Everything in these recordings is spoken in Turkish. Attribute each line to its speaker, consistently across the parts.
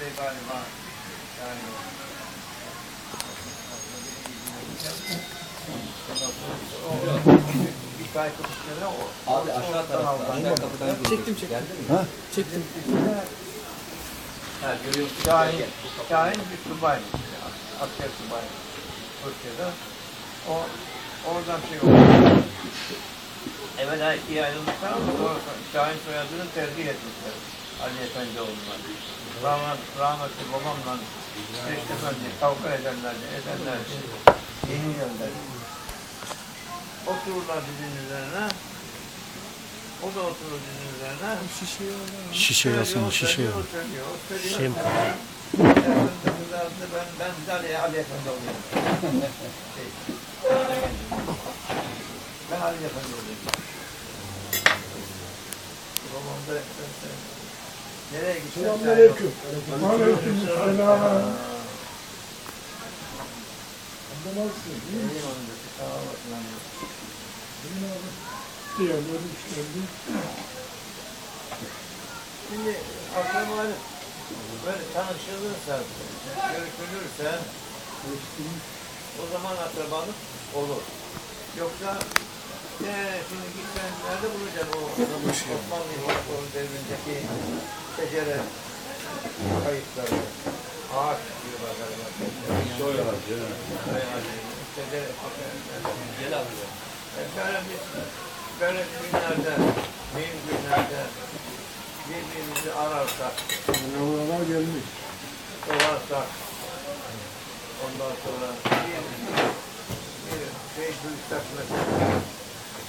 Speaker 1: Bey galiba yani
Speaker 2: Abi aşağı tarafta. Aşağı kapıdan
Speaker 3: Çektim çektim.
Speaker 2: Geldi mi?
Speaker 3: Çektim.
Speaker 2: Ha görüyorsun.
Speaker 1: Şahin, Şahin bir subay, asker subay Türkiye'de. O oradan şey oldu. Evvela ikiye ayrılmışlar ama sonra Şahin soyadını tercih etmişler. Ali Efendi oldular. Rahmet, rahmetli babamla Reşit Efendi kavga ederlerdi, ederlerdi. Yeni gönderdi. Otururlar dizinin üzerine. O da oturur dizinin üzerine.
Speaker 3: Şişe yazsana şişe yaz.
Speaker 1: Şişe mi Ben, ben de Ali, Ali Efendi oluyorum. Şey, ben Ali Efendi oluyorum. Babam da nereye gitsen
Speaker 4: Selamünaleyküm. Aleyküm selam. Anlamazsın. iyi mi?
Speaker 1: Vereyim onu da, sağ olasın anne.
Speaker 4: Benim abi. Diğerleri işlendi.
Speaker 1: Şimdi akrabalık böyle tanışılırsa, görüşülürse o zaman akrabalık olur. Yoksa şimdi gitsen nerede bulacaksın o Osmanlı İmparatorluğu devrindeki şecere kayıtları? Ağaç diyorlar galiba. Soy ağacı. Soy ağacı. Şecere,
Speaker 2: Gel alıyor.
Speaker 1: e, Böyle bir böyle günlerde, mühim günlerde birbirimizi ararsak,
Speaker 4: Yavrular gelmiş.
Speaker 1: sorarsak, ondan sonra bir, bir şey duysak mesela,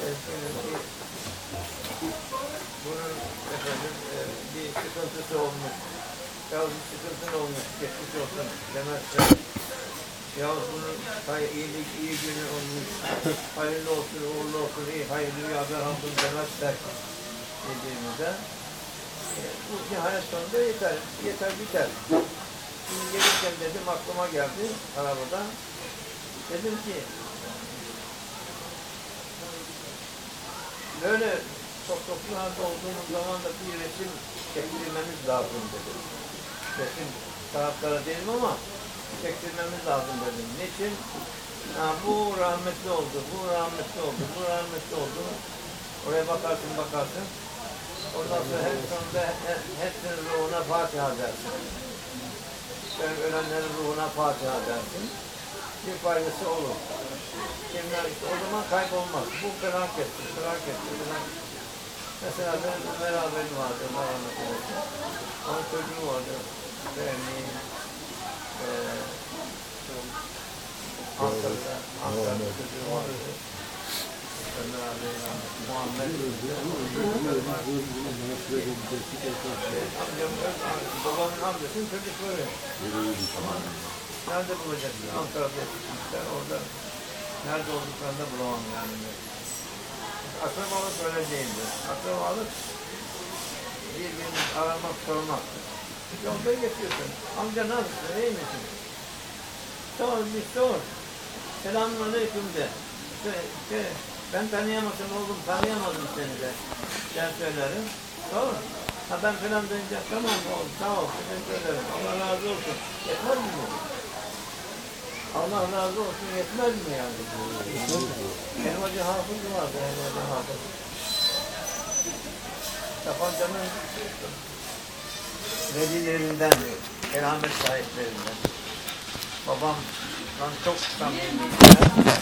Speaker 1: efendim, bunun efendim e, bir sıkıntısı olmuş, ya bir sıkıntın olmuş, geçmiş olsun demezse, ya bunun hay, iyilik, iyi günü olmuş, hayırlı olsun, uğurlu olsun, iyi, hayırlı bir haber aldım demezsek dediğimizde, e, bu nihayet sonunda yeter, yeter biter. Şimdi gelirken dedim aklıma geldi arabada. Dedim ki böyle çok toplu halde olduğumuz zaman da bir resim çektirmemiz lazım dedim. Resim taraflara değilim ama çektirmemiz lazım dedim. Niçin? Ha, bu rahmetli oldu, bu rahmetli oldu, bu rahmetli oldu. Oraya bakarsın bakarsın. Ondan sonra hep sonunda he- hepsinin ruhuna Fatiha dersin. Sen ölenlerin ruhuna Fatiha dersin. Bir faydası olur. Kimler o zaman kaybolmaz. Bu felaketti, felaketti, felaketti. Mesela benim Ömer abim vardı, rahmet eylesin. Onun çocuğu vardı. Benim, eee Ankara'da, Ankara'da çocuğu vardı. Ömer abi, Muhammed. Amcam, babamın amcasının çocukları. Nerede bulacaksın? Ankara'da yetişmişler, orada nerede olduklarını da bulamam yani. Akrabalık öyle değildir. Akrabalık birbirini aramak, sormak. Yolda geçiyorsun. Amca nasılsın, iyi misin? Sor, bir sor. Selamun aleyküm de. Şey, şey, ben tanıyamadım oğlum, tanıyamadım seni de. Ben söylerim. Sor. Ha ben falan deyince tamam oğlum, sağ ol, teşekkür ederim. Allah razı olsun. Yetmez mi bu? Allah razı olsun yetmez mi yani? Elmacı Hafız vardı, Elmacı Hafız. Tapancanın velilerinden, keramet sahiplerinden. Babamla çok samimiydiler.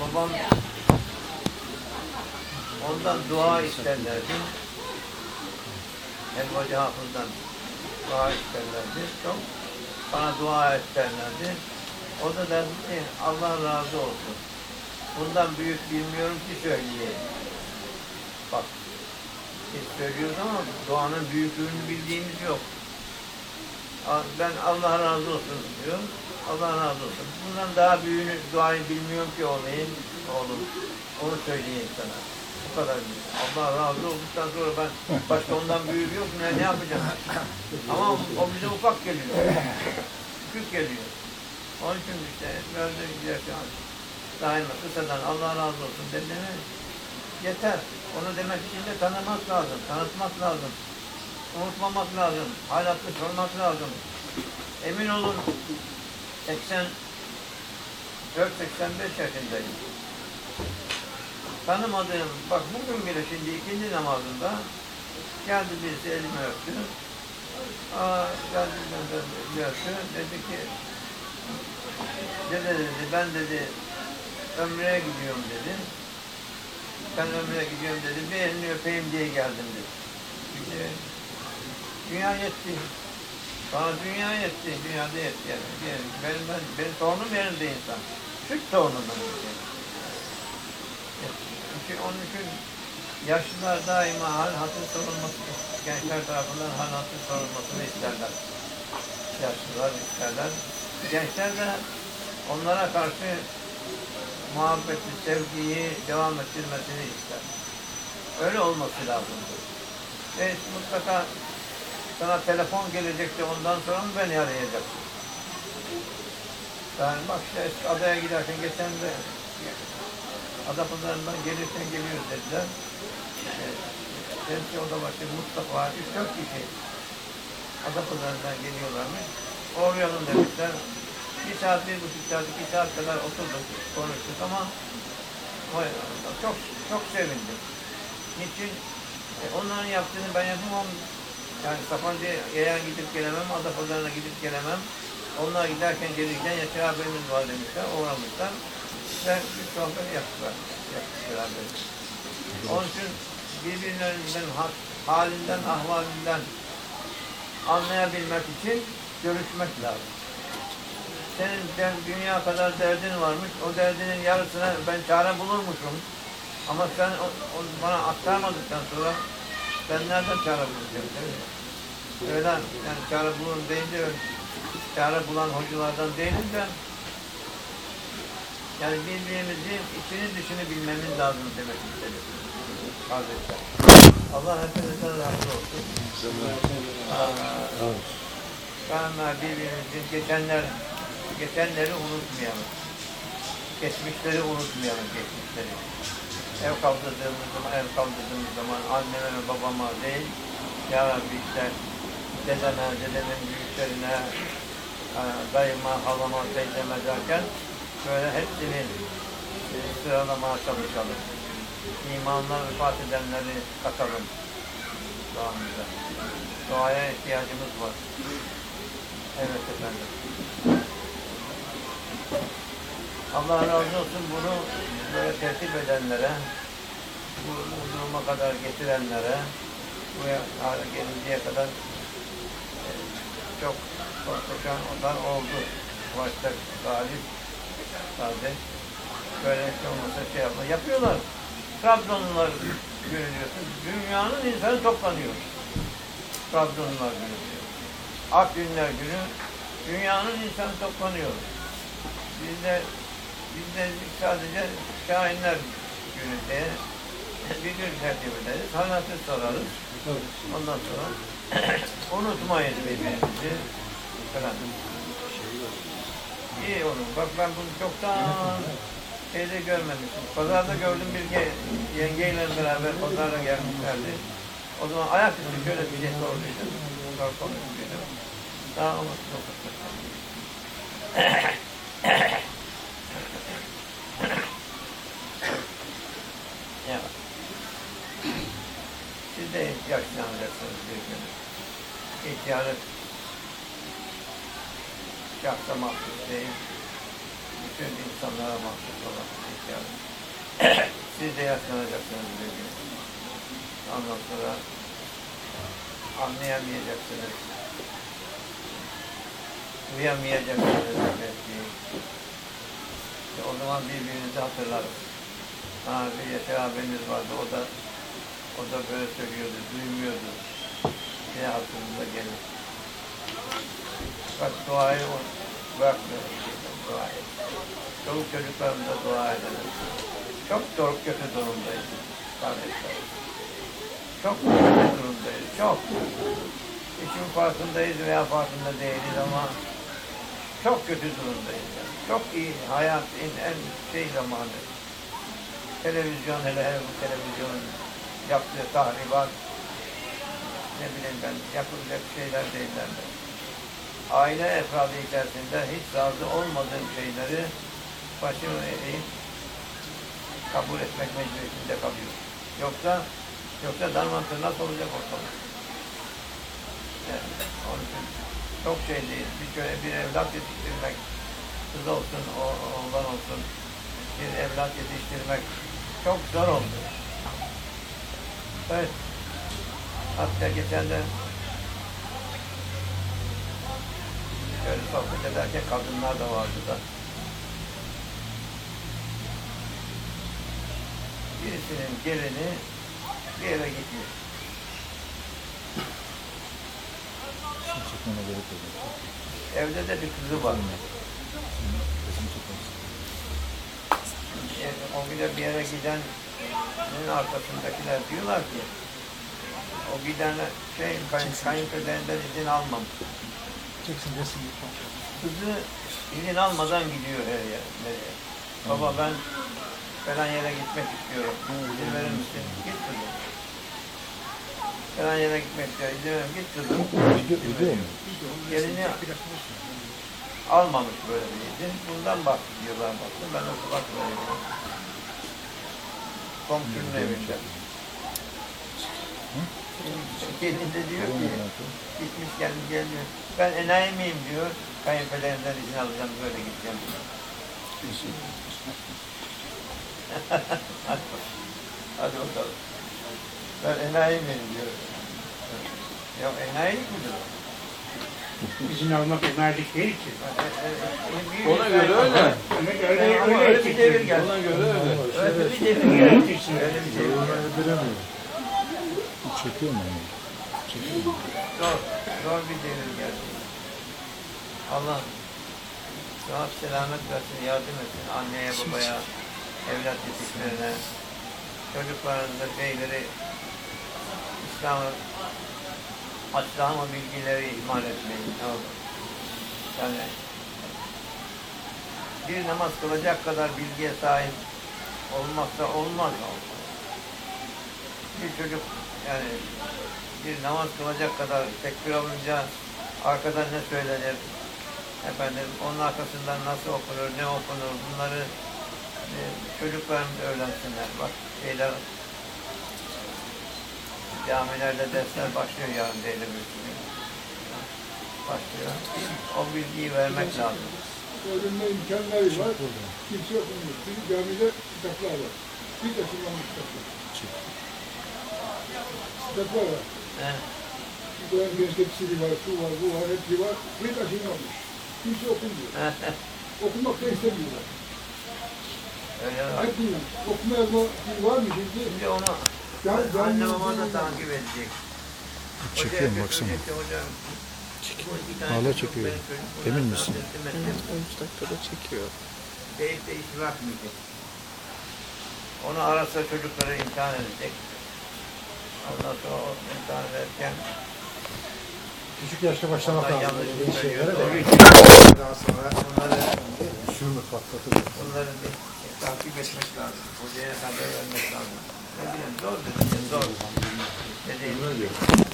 Speaker 1: Babam ondan dua isterlerdi. Elmacı Hafız'dan dua isterlerdi. Çok bana dua isterlerdi. O da derdi ki Allah razı olsun. Bundan büyük bilmiyorum ki söyleyeyim. Bak biz söylüyoruz ama duanın büyüklüğünü bildiğimiz yok. Ben Allah razı olsun diyorum. Allah razı olsun. Bundan daha büyüğünü duayı bilmiyorum ki olayım oğlum. Onu söyleyeyim sana. Kadar. Allah razı olduktan sonra ben başka ondan büyük yok ne, ne yapacağım? Ama o bize ufak geliyor. Küçük geliyor. Onun için işte böyle giderken daima kısadan Allah razı olsun dediğine yeter. Onu demek için de tanımak lazım, tanıtmak lazım. unutmamak lazım. Hayatlı sormak lazım. Emin olun 84-85 yaşındayım. Tanımadığım, bak bugün bile şimdi ikindi namazında geldi birisi elimi öptü. Aa, geldi benden öptü. Dedi ki Dede dedi ben dedi ömreye gidiyorum dedi. Ben ömreye gidiyorum dedi. Bir elini öpeyim diye geldim dedi. Çünkü dünya yetti. Bana dünya yetti. Dünyada yetti yani. yani benim, ben, benim torunum yerinde insan. Süt torunumdan. Çünkü onun için yaşlılar daima hal hatır sorulması, gençler tarafından hal hatır sorulmasını isterler. Yaşlılar isterler. Gençler de onlara karşı muhabbeti, sevgiyi devam ettirmesini ister. Öyle olması lazım. Ve mutlaka sana telefon gelecekti ondan sonra mı beni arayacaksın? Yani bak işte adaya giderken geçen de Adapazarı'ndan gelirken geliyoruz dediler. Temsi oda başı Mustafa, üç dört kişi Adapazarı'ndan geliyorlarmış. Uğrayalım demişler. Bir saat, bir buçuk saat, iki saat kadar oturduk, konuştuk ama çok çok sevindim. Niçin? E, onların yaptığını ben yapamam. Yani Sapanca'ya gidip gelemem, Adapazarı'na gidip gelemem. Onlar giderken gelirken Yaşar abimiz var demişler, uğramışlar. Ve bir sohbet yaptılar. Yaptılar. Onun için birbirlerinden ha- halinden, ahvalinden anlayabilmek için görüşmek lazım. Senin den, dünya kadar derdin varmış, o derdinin yarısına ben çare bulurmuşum. Ama sen o, o bana aktarmadıktan sonra ben nereden çare bulacağım değil mi? Öyle yani çare bulurum deyince çare bulan hocalardan değilim de yani birbirimizin içini dışını bilmemiz lazım demek istedim. Kardeşler. Allah hepinizden razı olsun. Daima birbirimizin geçenler, geçenleri unutmayalım. Geçmişleri unutmayalım, geçmişleri. Ev kaldırdığımız zaman, ev kaldırdığımız zaman anneme ve babama değil, Ya Rabbi işte dedeme, dedemin büyüklerine, e, dayıma, halama, teyzeme derken böyle hepsini e, sıralamaya çalışalım. İmanla vefat edenleri katalım duamıza. Duaya ihtiyacımız var. Evet efendim. Allah razı olsun bunu böyle tertip edenlere, bu, duruma kadar getirenlere, bu hale gelinceye kadar e, çok koşan onlar oldu. Başta galip kardeş. Böyle hiç olmasa şey yapma. Yapıyorlar. Trabzonlular görülüyorsun. Dünyanın insanı toplanıyor. Trabzonlular günü diyor. Ak günler günü dünyanın insanı toplanıyor. Biz de biz de sadece şahinler günü diye bir gün tertip ederiz. Hayatı sorarız. Ondan sonra unutmayın birbirimizi falan. İyi olur. Bak ben bunu çoktan şeyde görmemiştim. Pazarda gördüm bir ge- yengeyle beraber pazara gelmişlerdi. O zaman ayaküstü şöyle bir şey sorduydum. Sor konuştuydum. Daha unuttum. ya. Siz de yaşlanacaksınız bir gün. İhtiyarlık şahsa mahsus değil. Bütün insanlara mahsus olan ihtiyarlık. Siz de yaşlanacaksınız bir gün. Ondan sonra anlayamayacaksınız. Duyamayacaksınız belki. İşte o zaman birbirinizi hatırlarız. Ha, bir Yaşar abimiz vardı, o da o da böyle söylüyordu, duymuyordu. Yine aklımıza gelir. Bak duayı o bırakmıyoruz. Dua et. Çoluk çocuklarımıza dua edelim. Çok çok kötü durumdayız kardeşler. Çok kötü durumdayız. Çok. İşin farkındayız veya farkında değiliz ama çok kötü durumdayız. Çok iyi. Hayat en, şey zamanı. Televizyon hele hele bu televizyonun yaptığı tahribat ne bileyim ben yapılacak şeyler değiller. Aile efradı içerisinde hiç razı olmadığım şeyleri başımı eğip kabul etmek mecburiyetinde kalıyor. Yoksa yoksa darman tırnak olacak ortalık. Yani onun için çok şey değil. Bir, şöyle bir evlat yetiştirmek, kız olsun, o- oğlan olsun, bir evlat yetiştirmek çok zor oldu. Evet. Hatta geçen de şöyle sohbet ederken kadınlar da vardı da. Birisinin gelini bir eve gitmiş.
Speaker 3: Gerek yok.
Speaker 1: Evde de bir kızı var.
Speaker 3: Resim.
Speaker 1: E, o bile bir yere gidenin arkasındakiler diyorlar ki o giden şey kayın, kayınpederinden izin almamış.
Speaker 3: Çeksin resim lütfen.
Speaker 1: Kızı izin almadan gidiyor her yere. Nereye? Baba ben falan yere gitmek istiyorum. İzin verir misin? Git kızım. Falan yere gitmek istiyorum. İzin verir misin? Git kızım.
Speaker 3: Video, video mu?
Speaker 1: Gelini almamış böyle bir izin. Bundan bak diyorlar baktım. Ben de kulak veriyorum. Komşunun evinde. Gelin de diyor ki gitmiş gelmiş gelmiyor. Ben enayi miyim diyor. Kayınpederimden izin alacağım böyle gideceğim. Hadi bakalım. Ben enayi miyim diyor. Ya enayilik midir o?
Speaker 5: İzin almak emerlik değil ki.
Speaker 2: Ona göre öyle.
Speaker 5: Öyle,
Speaker 1: Ama
Speaker 5: öyle
Speaker 1: öyle bir devir geldi.
Speaker 2: Ona göre öyle.
Speaker 1: Öyle bir devir
Speaker 5: Öyle
Speaker 1: geldi. Öyle bir devir geldi.
Speaker 3: Çekiyor mu? Çekiyor mu?
Speaker 1: Zor, zor bir devir geldi. Allah sıhhat selamet versin, yardım etsin anneye, babaya, evlat yetişlerine, çocuklarınızda şeyleri, İslam'ı, İslam'ı bilgileri ihmal etmeyin. Yani bir namaz kılacak kadar bilgiye sahip olmazsa olmaz. Bir çocuk yani bir namaz kılacak kadar tekbir alınca arkadan ne söylenir, efendim onun arkasından nasıl okunur, ne okunur bunları e, çocuklarımız öğrensinler. Bak şeyler camilerde dersler başlıyor yarın değil bir gün. Başlıyor. O bilgiyi vermek lazım.
Speaker 4: Öğrenme imkanları var. Kimse okumuyor. Çünkü camide kitaplar var. Bir taşınmamış kitaplar. Kitaplar var.
Speaker 1: He.
Speaker 4: İbrahim Gezgepsili var, şu var, bu var, hepsi var. Bir taşınmamış. Kimse okumuyor. Okumak da istemiyorlar.
Speaker 1: Öyle var.
Speaker 4: Hep bilmem. Okuma yazma var mı şimdi?
Speaker 1: Şimdi onu
Speaker 4: Can, can,
Speaker 1: anne baba da takip edecek.
Speaker 3: Çekiyorum baksana.
Speaker 1: hocam, bu
Speaker 3: Hala çekiyor. Emin misin?
Speaker 1: ettim.
Speaker 6: 13 dakikada çekiyor.
Speaker 1: Deyip de iş bırakmayacak. Onu arasa çocukları imtihan edecek. Ondan sonra o imtihan ederken
Speaker 3: Küçük yaşta başlamak
Speaker 1: onlar
Speaker 3: lazım.
Speaker 1: yanlış
Speaker 3: Böyle
Speaker 1: söylüyor.
Speaker 3: şeylere de
Speaker 1: söylüyor.
Speaker 3: daha sonra
Speaker 1: Bunları,
Speaker 3: şunu patlatır.
Speaker 1: bunları bir takip etmek lazım. Hocaya haber vermek lazım. Ne bileyim zor dedim zor. Dediğim.